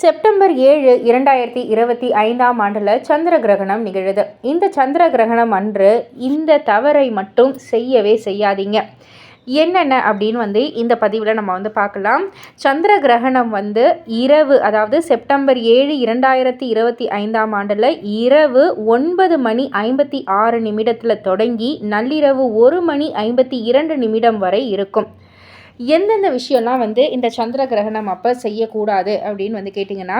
September ஏழு இரண்டாயிரத்தி இருபத்தி ஐந்தாம் ஆண்டில் சந்திர கிரகணம் நிகழுது. இந்த சந்திர கிரகணம் அன்று இந்த தவறை மட்டும் செய்யவே செய்யாதீங்க. என்னென்ன அப்படின்னு வந்து இந்த பதிவில் நம்ம வந்து பார்க்கலாம். சந்திர கிரகணம் வந்து இரவு அதாவது செப்டம்பர் ஏழு இரண்டாயிரத்தி இருபத்தி ஐந்தாம் ஆண்டில் இரவு ஒன்பது மணி ஐம்பத்தி ஆறு நிமிடத்தில் தொடங்கி நள்ளிரவு ஒரு மணி ஐம்பத்தி இரண்டு நிமிடம் வரை இருக்கும். எந்தெந்த விஷயம்லாம் வந்து இந்த சந்திர கிரகணம் அப்போ செய்யக்கூடாது அப்படின்னு வந்து கேட்டிங்கன்னா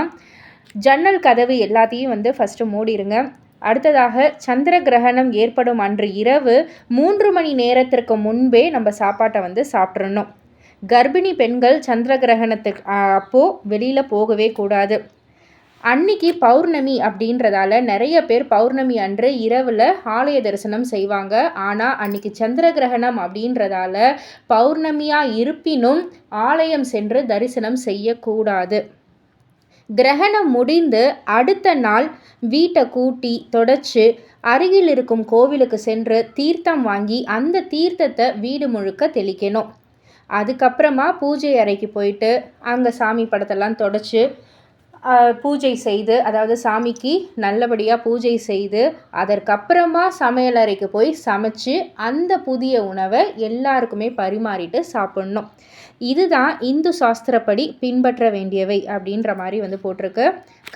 ஜன்னல் கதவு எல்லாத்தையும் வந்து ஃபஸ்ட்டு மூடிடுங்க அடுத்ததாக சந்திர கிரகணம் ஏற்படும் அன்று இரவு மூன்று மணி நேரத்திற்கு முன்பே நம்ம சாப்பாட்டை வந்து சாப்பிட்றணும் கர்ப்பிணி பெண்கள் சந்திர கிரகணத்துக்கு அப்போது வெளியில் போகவே கூடாது. அன்னைக்கு பௌர்ணமி அப்படின்றதால நிறைய பேர் பௌர்ணமி அன்று இரவில் ஆலய தரிசனம் செய்வாங்க. ஆனால் அன்னைக்கு சந்திர கிரகணம் அப்படின்றதால பௌர்ணமியாக இருப்பினும் ஆலயம் சென்று தரிசனம் செய்யக்கூடாது. கிரகணம் முடிந்து அடுத்த நாள் வீட்டை கூட்டி தொடச்சு அருகில் இருக்கும் கோவிலுக்கு சென்று தீர்த்தம் வாங்கி அந்த தீர்த்தத்தை வீடு முழுக்க தெளிக்கணும். அதுக்கப்புறமா பூஜை அறைக்கு போயிட்டு அங்கே சாமி படத்தெல்லாம் தொடச்சி பூஜை செய்து அதாவது சாமிக்கு நல்லபடியாக பூஜை செய்து அதற்கப்புறமா சமையலறைக்கு போய் சமைச்சு அந்த புதிய உணவை எல்லாருக்குமே பரிமாறிட்டு சாப்பிட்ணும். இதுதான் இந்து சாஸ்திரப்படி பின்பற்ற வேண்டியவை அப்படின்ற மாதிரி வந்து போட்டிருக்கு.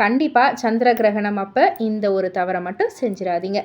கண்டிப்பாக சந்திர கிரகணம் அப்போ இந்த ஒரு தவறை மட்டும் செஞ்சிடாதீங்க.